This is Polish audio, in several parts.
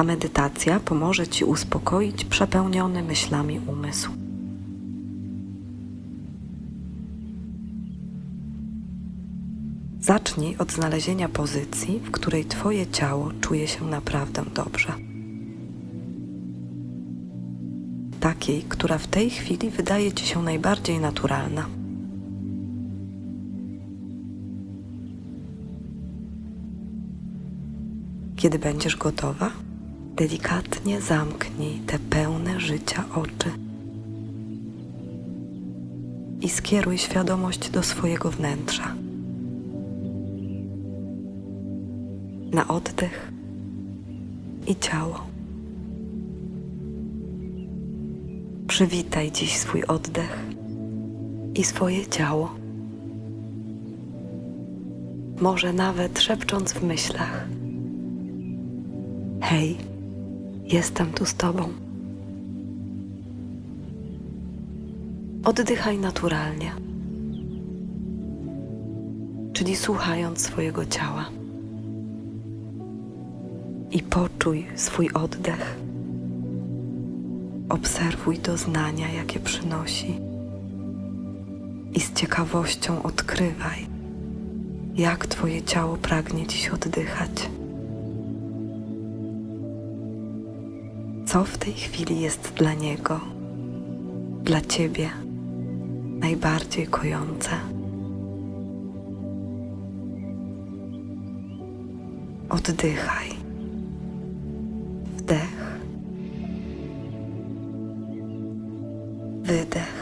Ta medytacja pomoże Ci uspokoić przepełniony myślami umysł. Zacznij od znalezienia pozycji, w której Twoje ciało czuje się naprawdę dobrze. Takiej, która w tej chwili wydaje Ci się najbardziej naturalna. Kiedy będziesz gotowa, delikatnie zamknij te pełne życia oczy i skieruj świadomość do swojego wnętrza. Na oddech i ciało. Przywitaj dziś swój oddech i swoje ciało. Może nawet szepcząc w myślach. Hej, jestem tu z Tobą. Oddychaj naturalnie, czyli słuchając swojego ciała. I poczuj swój oddech. Obserwuj doznania, jakie przynosi. I z ciekawością odkrywaj, jak Twoje ciało pragnie dziś oddychać. Co w tej chwili jest dla Niego, dla Ciebie najbardziej kojące. Oddychaj. Wdech. Wydech.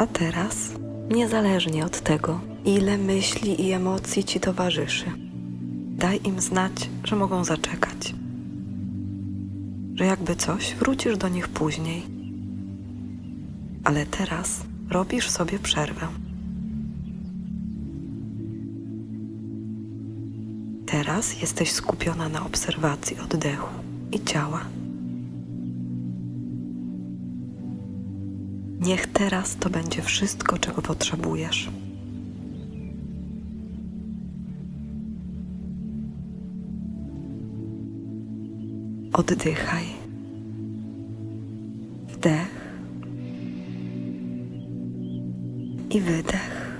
A teraz, niezależnie od tego, ile myśli i emocji ci towarzyszy, daj im znać, że mogą zaczekać. Że jakby coś, wrócisz do nich później. Ale teraz robisz sobie przerwę. Teraz jesteś skupiona na obserwacji oddechu i ciała. Niech teraz to będzie wszystko, czego potrzebujesz. Oddychaj. Wdech i wydech.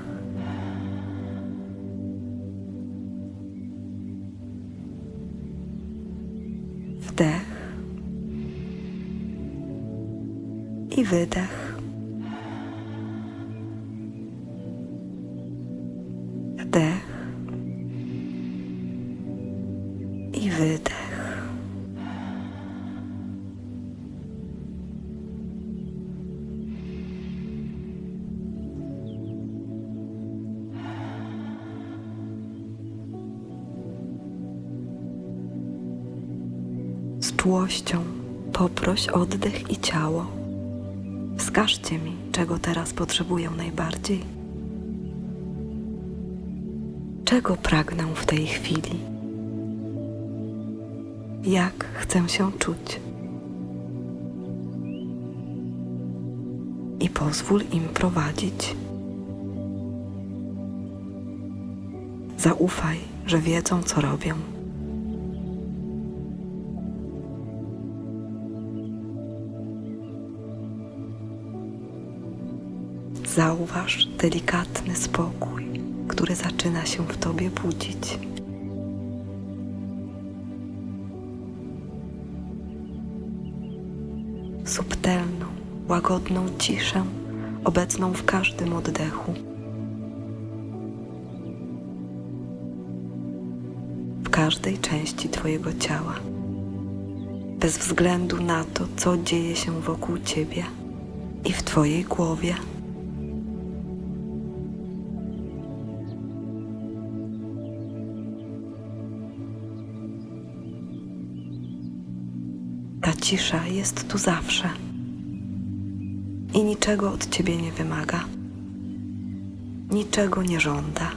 Wdech i wydech. I wydech. Z czułością poproś oddech i ciało. Wskażcie mi, czego teraz potrzebuję najbardziej. Czego pragnę w tej chwili? Jak chcę się czuć? I pozwól im prowadzić. Zaufaj, że wiedzą, co robią. Zauważ delikatny spokój, który zaczyna się w tobie budzić. Subtelną, łagodną ciszę obecną w każdym oddechu. W każdej części Twojego ciała. Bez względu na to, co dzieje się wokół Ciebie i w Twojej głowie. Ta cisza jest tu zawsze i niczego od ciebie nie wymaga, niczego nie żąda,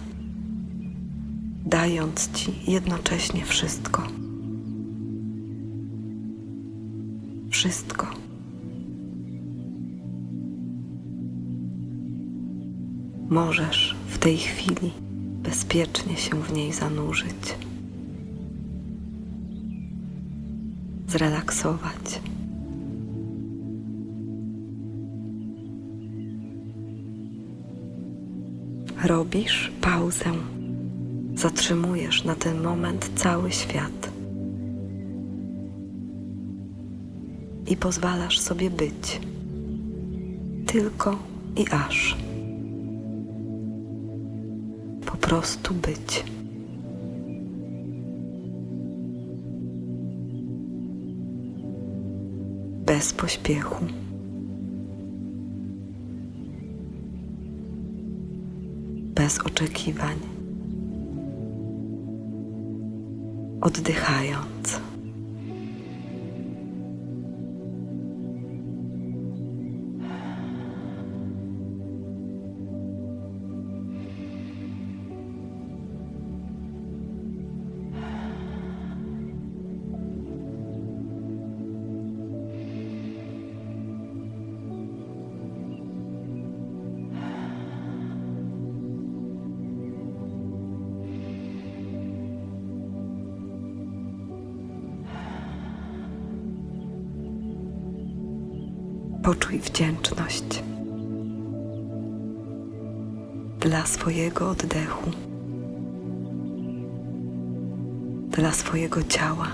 dając ci jednocześnie wszystko. Wszystko. Możesz w tej chwili bezpiecznie się w niej zanurzyć, zrelaksować. Robisz pauzę, zatrzymujesz na ten moment cały świat i pozwalasz sobie być tylko i aż. Po prostu być. Bez pośpiechu. Bez oczekiwań. Oddychając. Poczuj wdzięczność dla swojego oddechu, dla swojego ciała.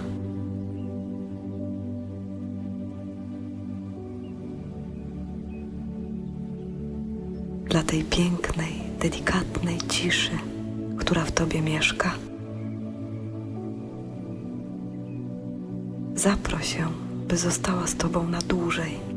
Dla tej pięknej, delikatnej ciszy, która w tobie mieszka. Zaproś ją, by została z tobą na dłużej.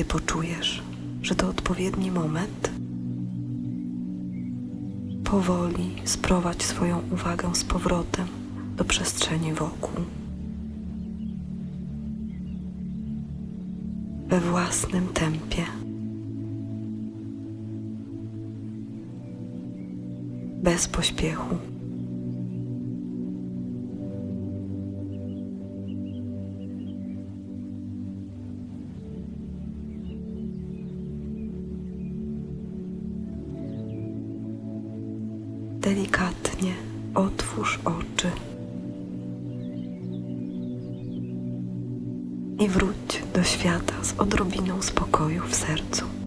Gdy poczujesz, że to odpowiedni moment, powoli sprowadź swoją uwagę z powrotem do przestrzeni wokół. We własnym tempie. Bez pośpiechu. Delikatnie otwórz oczy i wróć do świata z odrobiną spokoju w sercu.